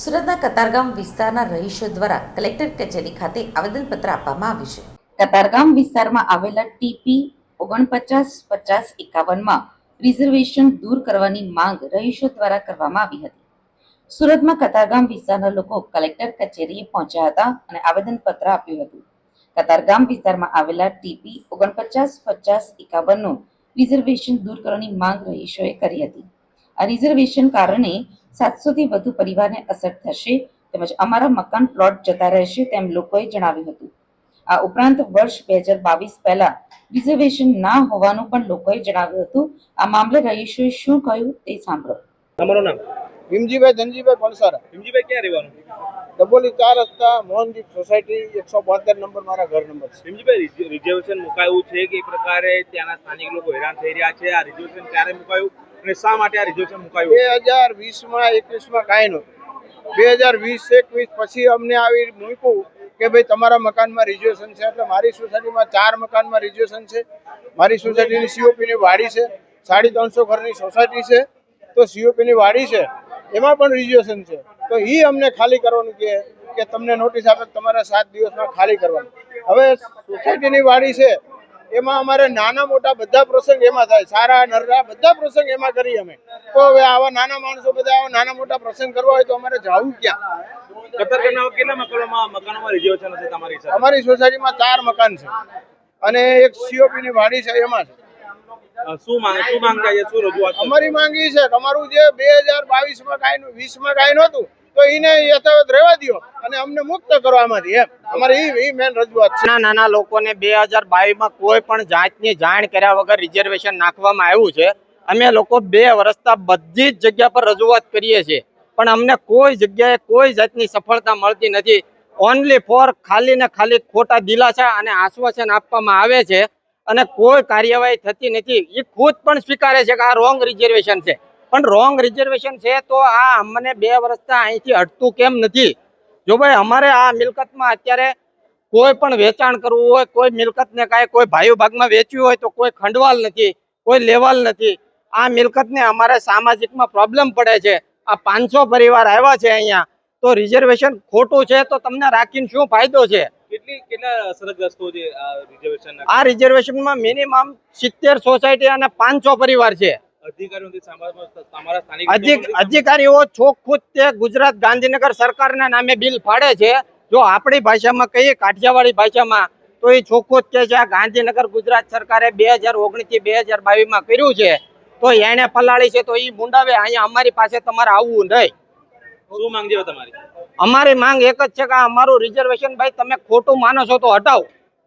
સુરતના કતારગામ વિસ્તારના રહીશો દ્વારા કલેક્ટર કચેરી ખાતે આવેદનપત્ર આપવામાં આવ્યું છે. કતારગામ વિસ્તારમાં આવેલા ટીપી ઓગણપચાસ પચાસ એકાવનમાં રિઝર્વેશન દૂર કરવાની માંગ રહીશો દ્વારા કરવામાં આવી હતી. સુરતમાં કતારગામ વિસ્તારના લોકો કલેક્ટર કચેરીએ પહોંચ્યા હતા અને આવેદનપત્ર આપ્યું હતું. કતારગામ વિસ્તારમાં આવેલા ટીપી ઓગણપચાસ પચાસ એકાવનનું રિઝર્વેશન દૂર કરવાની માંગ રહીશોએ કરી હતી. આ રિઝર્વેશન કારણે સાતસો થી વધુ પરિવારને અસર થશે તેમજ અમારા મકાન પ્લોટ જતા રહેશે તેમ લોકોએ જણાવ્યું હતું. આ ઉપરાંત વર્ષ બે હજાર બાવીસ પહેલા રિઝર્વેશન ના હોવાનું પણ લોકોએ જણાવ્યું હતું. આ મામલે રહીશોએ શું કહ્યું તે સાંભળો. તમારું નામ? ભીમજીભાઈ ધનજીભાઈ પણસારા ભીમજીભાઈ ક્યાં રહેવાનું? ડબોલી ચાર રસ્તા મોહનદીપ સોસાયટી એકસો બોતેર નંબર મારા ઘર નંબર છે. ભીમજીભાઈ રિઝર્વેશન મુકાયું છે કે એ પ્રકારે ત્યાંના સ્થાનિક લોકો હેરાન થઈ રહ્યા છે? આ રિઝર્વેશન ક્યારે મુકાયું? અને શા માટે આ રિઝર્વેશન મુકાયું? બે હજાર વીસમાં, એકવીસમાં કાંઈ નહોતું. બે હજાર વીસ, એકવીસ પછી અમને આવી મૂક્યું કે ભાઈ તમારા મકાનમાં રિઝર્વેશન છે, એટલે મારી સોસાયટીમાં ચાર મકાનમાં રિઝર્વેશન છે. મારી સોસાયટીની સીઓપીની વાડી છે, સાડી ત્રણસો ઘરની સોસાયટી છે, તો સીઓપીની વાડી છે, એમાં પણ રિઝર્વેશન છે. તો એ અમને ખાલી કરવાનું કહે કે તમને નોટિસ આપે તમારા સાત દિવસમાં ખાલી કરવાનું. હવે સોસાયટીની વાડી છે એમાં અમારે નાના મોટા બધા પ્રસંગ એમાં થાય. સારા નરરા બધા પ્રસંગ એમાં કરીએ અમે. તો હવે આવા નાના માણસો બધા આવા નાના મોટા પ્રસંગ કરવા હોય તો અમારે જવું ક્યાં? અમારી સોસાયટીમાં ચાર મકાન છે. અને એક સીઓપી ની વાડી છે એમાં છે. શું માંગ શું માંગતા છે? શું રજૂઆત અમારી માંગી છે તમારું જે બે હજાર બાવીસમાં કાંઈ વીસમાં કાંઈ નહોતું તો એને યથાવત રહેવા દો અને અમને મુક્ત કરો એમ. અમારે ઈ મેન રજૂઆત છે. નાના લોકોને બે હજાર કોઈ પણ જાતની જાણ કર્યા વગર રિઝર્વેશન નાખવામાં આવ્યું છે. અમે લોકો બે વર્ષતા બધી જ જગ્યા પર રજૂઆત કરીએ છીએ. પણ અમને કોઈ જગ્યાએ કોઈ જાતની સફળતા મળતી નથી. ઓનલી ફોર ખાલી ને ખાલી ખોટા દિલાસા અને આશ્વાસન આપવામાં આવે છે. અને કોઈ કાર્યવાહી થતી નથી. એ ખુદ પણ સ્વીકારે છે કે આ રોંગ રિઝર્વેશન છે. પણ રોંગ રિઝર્વેશન છે તો આ અમને બે વર્ષથી અહીંથી હટતું કેમ નથી? જો ભાઈ અમારે આ મિલકતમાં અત્યારે કોઈ પણ વેચાણ કરવું હોય કોઈ મિલકતને કાંઈ કોઈ ભાઈઓ ભાગમાં વેચવી હોય તો કોઈ ખંડવાલ નથી કોઈ લેવાલ નથી. આ મિલકતને અમારે સામાજિકમાં પ્રોબ્લેમ પડે છે. આ પાંચસો પરિવાર આવ્યા છે અહીંયા. તો રિઝર્વેશન ખોટું છે તો તમને રાખીને શું ફાયદો છે? કેટલી કેટલા અસરગ્રસ્તો છે આ રિઝર્વેશન આ રિઝર્વેશનમાં મિનિમમ સિત્તેર સોસાયટી અને પાંચસો પરિવાર છે. અધિકારીઓ ચોખ્ખું તે ગુજરાત ગાંધીનગર સરકારના નામે બિલ ફાડે છે. જો આપણી ભાષામાં કહીએ કાઠિયાવાડી ભાષામાં તો એ ચોખ્ખું જ છે આ ગાંધીનગર ગુજરાત સરકારે બે હજાર ઓગણીસથી બે હજાર બાવીસમાં કર્યું છે. તો એને પલાળી છે તો એ મુંડાવે અહીંયા અમારી પાસે તમારે આવવું નહીં. શું માંગ છે તમારી? અમારી માંગ એક જ છે કે અમારું રિઝર્વેશન ભાઈ તમે ખોટું માનો છો તો હટાવો.